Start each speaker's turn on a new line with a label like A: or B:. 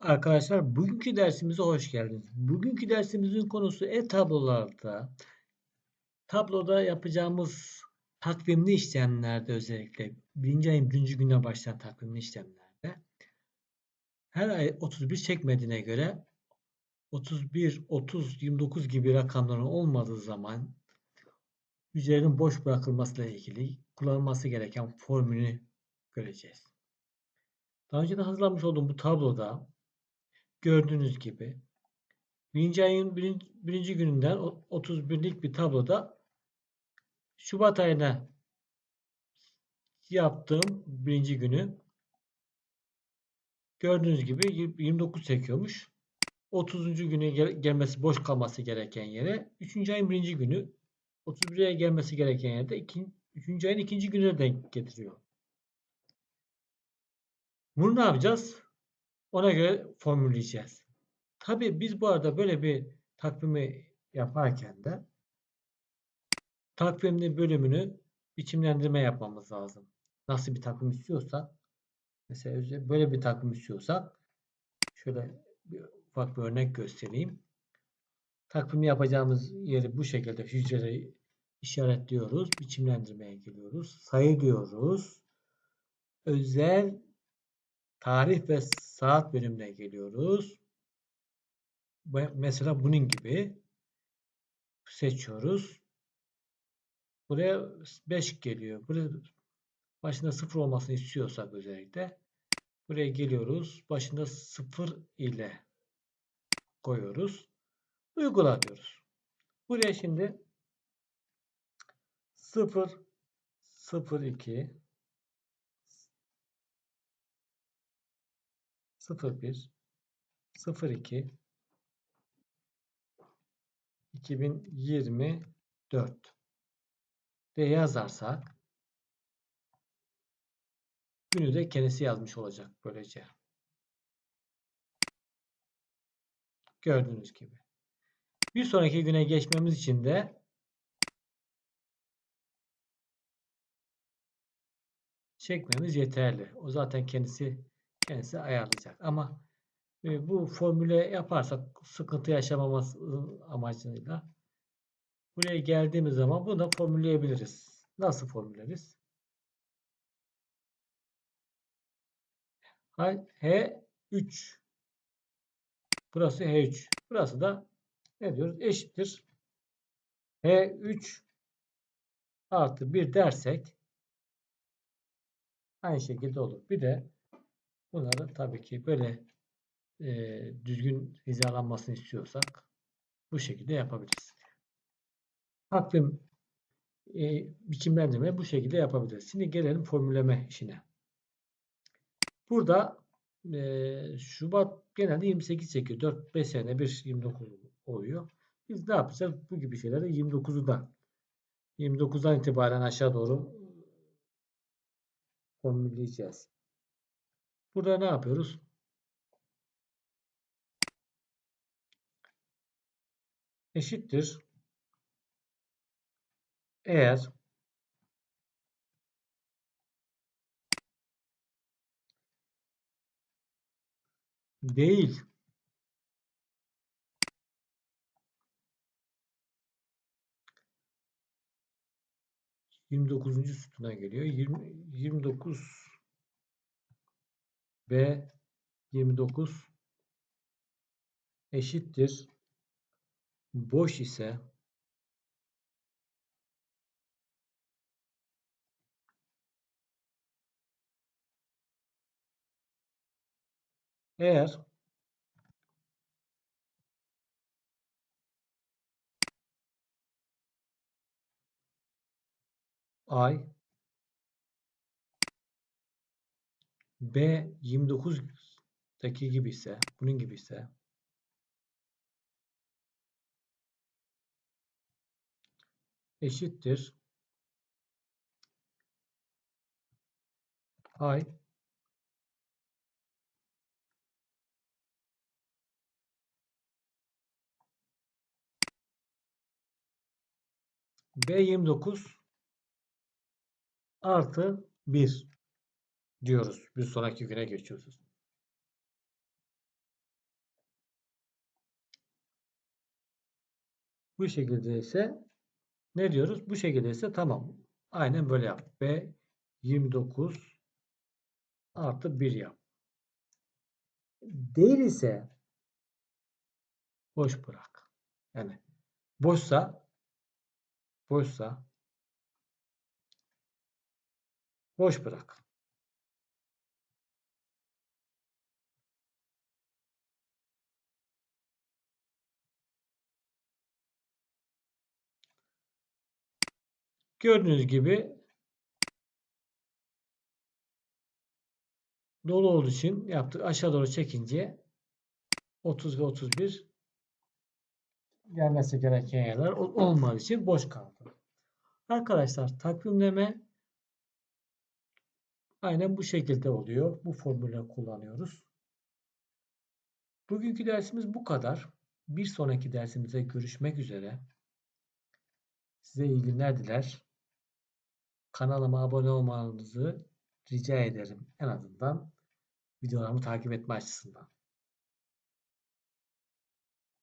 A: Arkadaşlar bugünkü dersimize hoş geldiniz. Bugünkü dersimizin konusu e-tablolarda tabloda yapacağımız takvimli işlemlerde özellikle birinci ayın birinci güne başlayan takvimli işlemlerde her ay 31 çekmediğine göre 31, 30, 29 gibi rakamların olmadığı zaman yüzeylerin boş bırakılmasıyla ilgili kullanılması gereken formülü göreceğiz. Daha önce de hazırlamış olduğum bu tabloda gördüğünüz gibi birinci ayın birinci, birinci gününden 31'lik bir tabloda Şubat ayına yaptığım birinci günü gördüğünüz gibi 29 çekiyormuş. 30. güne gel gelmesi boş kalması gereken yere 3. ayın birinci günü 31'e gelmesi gereken yerde 2. 3. ayın ikinci gününe denk getiriyor. Bunu ne yapacağız? Ona göre formülleyeceğiz. Tabii biz bu arada böyle bir takvimi yaparken de takvimli bölümünü biçimlendirme yapmamız lazım. Nasıl bir takvim istiyorsak mesela böyle bir takvim istiyorsak şöyle bir ufak bir örnek göstereyim. Takvimi yapacağımız yeri bu şekilde hücreleri işaretliyoruz. Biçimlendirmeye geliyoruz. Sayı diyoruz. Özel tarih ve saat bölümüne geliyoruz. Mesela bunun gibi seçiyoruz. Buraya 5 geliyor. Buraya başında 0 olmasını istiyorsak özellikle buraya geliyoruz. Başında 0 ile koyuyoruz. Uygula diyoruz. Buraya şimdi 0 0 2 01 02 2024 de yazarsak günü de kendisi yazmış olacak böylece. Gördüğünüz gibi. Bir sonraki güne geçmemiz için de çekmemiz yeterli. O zaten kendisi kendisi ayarlayacak. Ama e, bu formüle yaparsak sıkıntı yaşamamız amacıyla buraya geldiğimiz zaman bunu da formülleyebiliriz. Nasıl formülleriz? H3 Burası H3. Burası da ne diyoruz? Eşittir. H3 artı 1 dersek aynı şekilde olur. Bir de bunları tabii ki böyle e, düzgün hizalanmasını istiyorsak bu şekilde yapabiliriz. Takvim e, biçimlendirme bu şekilde yapabiliriz. Şimdi gelelim formülleme işine. Burada e, Şubat genelde 28 çekiyor. 4-5 sene bir 29 oluyor. Biz ne yapacağız? Bu gibi şeyleri 29'u da 29'dan itibaren aşağı doğru formülleyeceğiz. Burada ne yapıyoruz? Eşittir. Eğer değil Yirmi dokuzuncu sütuna geliyor. Yirmi, dokuz B 29 eşittir. Boş ise eğer ay B 29'daki gibi ise bunun gibi ise eşittir. Ay. B29 artı 1 diyoruz. Bir sonraki güne geçiyoruz. Bu şekilde ise ne diyoruz? Bu şekilde ise tamam. Aynen böyle yap. Ve 29 artı 1 yap. Değil ise boş bırak. Yani boşsa boşsa boş bırak. Gördüğünüz gibi dolu olduğu için yaptık. Aşağı doğru çekince 30 ve 31 gelmesi gereken yerler ol- olmadığı için boş kaldı. Arkadaşlar takvimleme aynen bu şekilde oluyor. Bu formülü kullanıyoruz. Bugünkü dersimiz bu kadar. Bir sonraki dersimize görüşmek üzere. Size iyi günler diler. Kanalıma abone olmanızı rica ederim. En azından videolarımı takip etme açısından.